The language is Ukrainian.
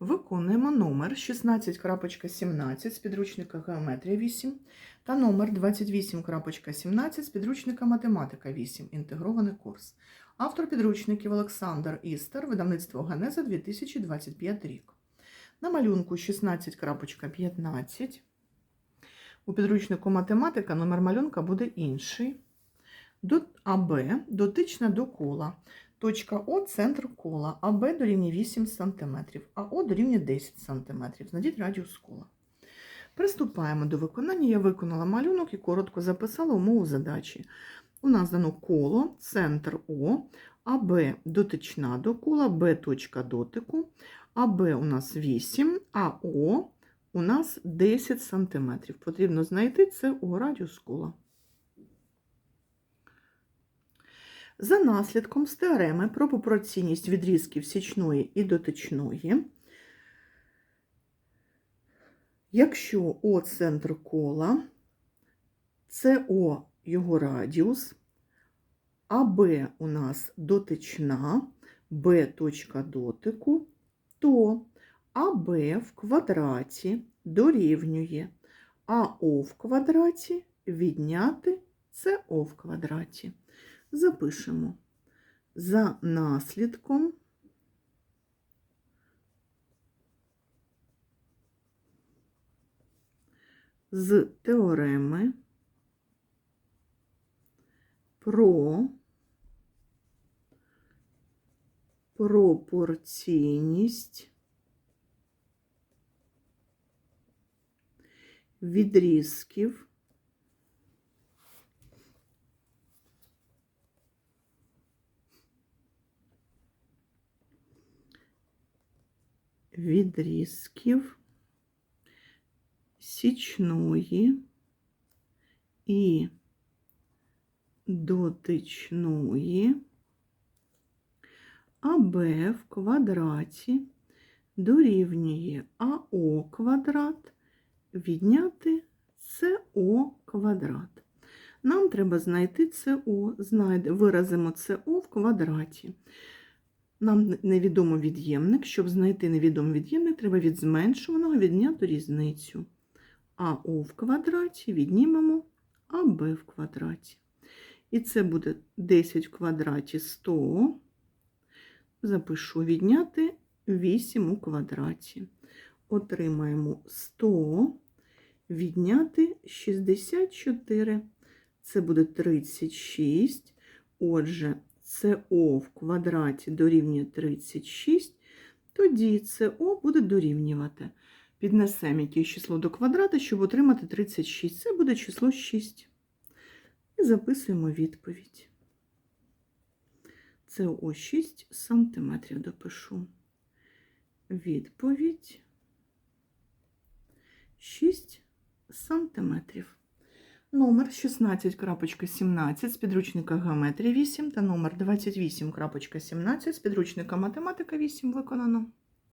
Виконуємо номер 16.17 з підручника Геометрія 8 та номер 28.17 з підручника Математика 8. Інтегрований курс. Автор підручників Олександр Істер, видавництво Генеза 2025 рік. На малюнку 16.15. У підручнику математика номер малюнка буде інший. До АБ дотична до кола. Точка О центр кола, АБ дорівнює 8 см, а О дорівнює 10 см. Знайдіть радіус кола. Приступаємо до виконання. Я виконала малюнок і коротко записала умову задачі. У нас дано коло, центр О, АБ дотична до кола, Б точка дотику, АБ у нас 8, а О у нас 10 см. Потрібно знайти це у радіус кола. За наслідком з теореми про пропорційність відрізків січної і дотичної, якщо О центр кола, СО його радіус, АБ у нас дотична, Б точка дотику, то АБ в квадраті дорівнює АО в квадраті відняти СО в квадраті запишемо. За наслідком з теореми про пропорційність відрізків відрізків січної і дотичної АБ в квадраті дорівнює АО квадрат відняти СО квадрат. Нам треба знайти СО, виразимо СО в квадраті. Нам невідомо від'ємник. Щоб знайти невідомий від'ємник, треба від зменшуваного відняти різницю. АО в квадраті віднімемо АБ в квадраті. І це буде 10 в квадраті 100. Запишу відняти 8 у квадраті. Отримаємо 100, відняти 64. Це буде 36. Отже, СО в квадраті дорівнює 36, тоді СО буде дорівнювати. Піднесемо якесь число до квадрата, щоб отримати 36. Це буде число 6. І записуємо відповідь. СО 6 сантиметрів допишу. Відповідь 6 сантиметрів. Номер 16.17 з підручника геометрії 8 та номер 28.17 з підручника Математика 8 виконано.